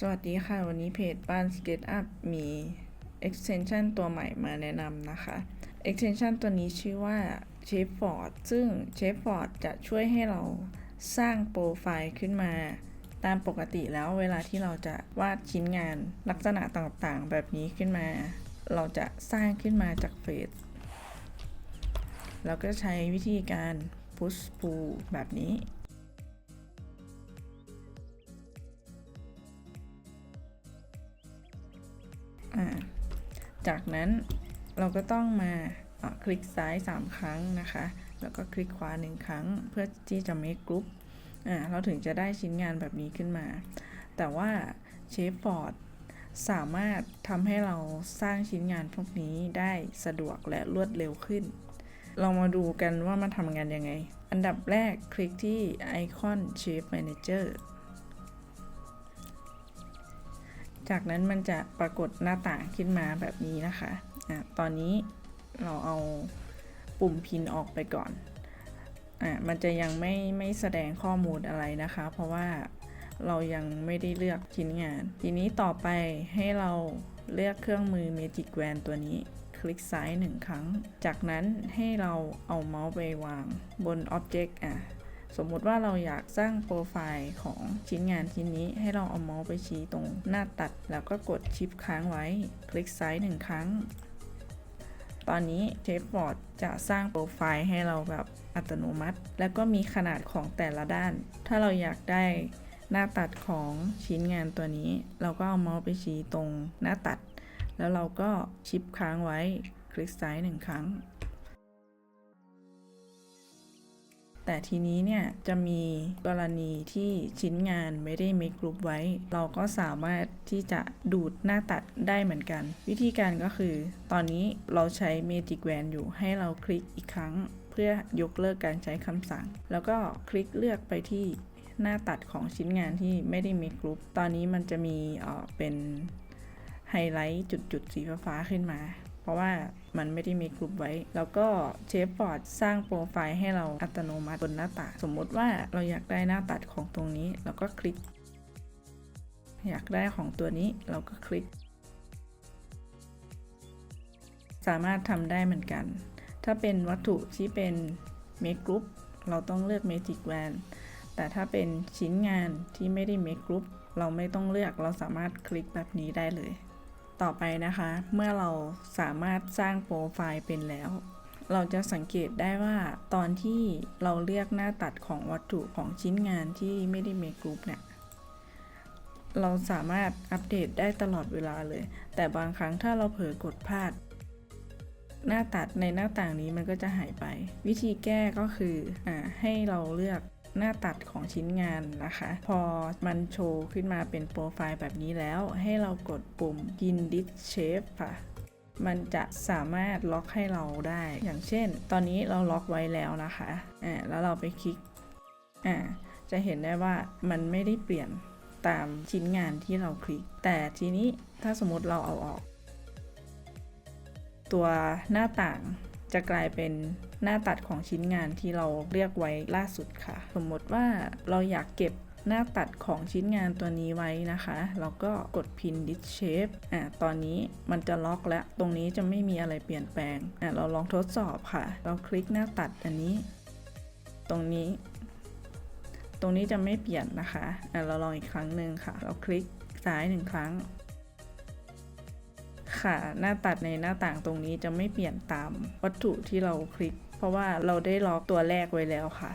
สวัสดีค่ะ วันนี้เพจบ้าน SketchUp มี extension ตัวใหม่มาแนะนำนะคะ extension ตัวนี้ชื่อว่า Shapeboard ซึ่ง Shapeboard จะช่วยให้เราสร้างโปรไฟล์ขึ้นมา ตามปกติแล้วเวลาที่เราจะวาดชิ้นงานลักษณะต่างๆ แบบนี้ขึ้นมา เราจะสร้างขึ้นมาจากเฟซเราก็ใช้วิธีการ push pull แบบนี้ จากนั้นเราก็ต้องมาคลิกซ้าย 3 ครั้งนะคะ แล้วก็คลิกขวา 1 ครั้ง เพื่อที่จะ make group เราถึงจะได้ชิ้นงานแบบนี้ขึ้นมา แต่ว่าเชฟบอร์ดสามารถทำให้เราสร้างชิ้นงานพวกนี้ได้สะดวกและรวดเร็วขึ้น เรามาดูกันว่ามันทำงานยังไง อันดับแรกคลิกที่ไอคอน Shape Manager จากนั้นมันจะปรากฏหน้าต่างขึ้นมาแบบนี้นะคะอะตอนนี้เราเอาปุ่มพินออกไปก่อนอะมันจะยังไม่ไม่แสดงข้อมูลอะไรนะคะ เพราะว่าเรายังไม่ได้เลือกชิ้นงาน ทีนี้ต่อไปให้เราเลือกเครื่องมือ Magic Wand ตัวนี้ คลิกซ้ายหนึ่งครั้ง จากนั้นให้เราเอาเมาส์ไปวางบน Object อะ สมมุติว่าเราอยากสร้างโปรไฟล์ของชิ้นงานชิ้นนี้ ให้เราเอาเมาส์ไปชี้ตรงหน้าตัด แล้วก็กดชิปค้างไว้ คลิกซ้ายหนึ่งครั้ง ตอนนี้เชฟบอร์ดจะสร้างโปรไฟล์ให้เราแบบอัตโนมัติ แล้วก็มีขนาดของแต่ละด้าน ถ้าเราอยากได้หน้าตัดของชิ้นงานตัวนี้ เราก็เอาเมาส์ไปชี้ตรงหน้าตัด แล้วเราก็ชิปค้างไว้ คลิกซ้ายหนึ่งครั้ง แต่ทีนี้เนี่ยจะมีกรณีที่ชิ้นงานไม่ได้ make group ไว้ เราก็สามารถที่จะดูดหน้าตัดได้เหมือนกัน วิธีการก็คือ ตอนนี้เราใช้ Magic Wand อยู่ให้เราคลิกอีกครั้ง เพื่อยกเลิกการใช้คำสั่ง แล้วก็คลิกเลือกไปที่หน้าตัดของชิ้นงานที่ไม่ได้ make group ตอนนี้มันจะมีเออเป็นไฮไลท์จุดๆสีฟ้าขึ้นมา เพราะว่ามันไม่ได้มีกลุ่มไว้ แล้วก็เชฟบอร์ดสร้างโปรไฟล์ให้เราอัตโนมัติบนหน้าต่าสมมติว่าเราอยากได้หน้าตัดของตรงนี้เราก็คลิก อยากได้ของตัวนี้เราก็คลิก สามารถทำได้เหมือนกัน ถ้าเป็นวัตถุที่เป็นเมก Group เราต้องเลือก Magic Wand แต่ถ้าเป็นชิ้นงานที่ไม่ได้เมก Group เราไม่ต้องเลือกเราสามารถคลิกแบบนี้ได้เลย ต่อไปนะคะ เมื่อเราสามารถสร้างโปรไฟล์เป็นแล้ว เราจะสังเกตได้ว่าตอนที่เราเลือกหน้าตัดของวัตถุของชิ้นงานที่ไม่ได้เมกกรุ๊ปเนี่ยเราสามารถอัปเดตได้ตลอดเวลาเลย แต่บางครั้งถ้าเราเผลอกดพลาด หน้าตัดในหน้าต่างนี้มันก็จะหายไป วิธีแก้ก็คืออให้เราเลือก หน้าตัดของชิ้นงานนะคะ พอมันโชว์ขึ้นมาเป็นโปรไฟล์แบบนี้แล้ว ให้เรากดปุ่ม in This Shape ค่ะมันจะสามารถล็อกให้เราได้ อย่างเช่น ตอนนี้เราล็อกไว้แล้วนะคะ อ่า แล้วเราไปคลิก อ่า จะเห็นได้ว่ามันไม่ได้เปลี่ยนตามชิ้นงานที่เราคลิก แต่ทีนี้ถ้าสมมติเราเอาออก ตัวหน้าต่าง จะกลายเป็นหน้าตัดของชิ้นงานที่เราเรียกไว้ล่าสุดค่ะ สมมติว่าเราอยากเก็บหน้าตัดของชิ้นงานตัวนี้ไว้นะคะ เราก็กด pin this shape อ่าตอนนี้มันจะล็อกแล้ว ตรงนี้จะไม่มีอะไรเปลี่ยนแปลงอ่าเราลองทดสอบค่ะ เราคลิกหน้าตัดอันนี้ ตรงนี้ ตรงนี้จะไม่เปลี่ยนนะคะอ่าเราลองอีกครั้งหนึ่งค่ะ เราคลิกซ้ายหนึ่งครั้ง ค่ะ หน้าตัดในหน้าต่างตรงนี้จะไม่เปลี่ยนตามวัตถุที่เราคลิก เพราะว่าเราได้ล็อกตัวแรกไว้แล้วค่ะ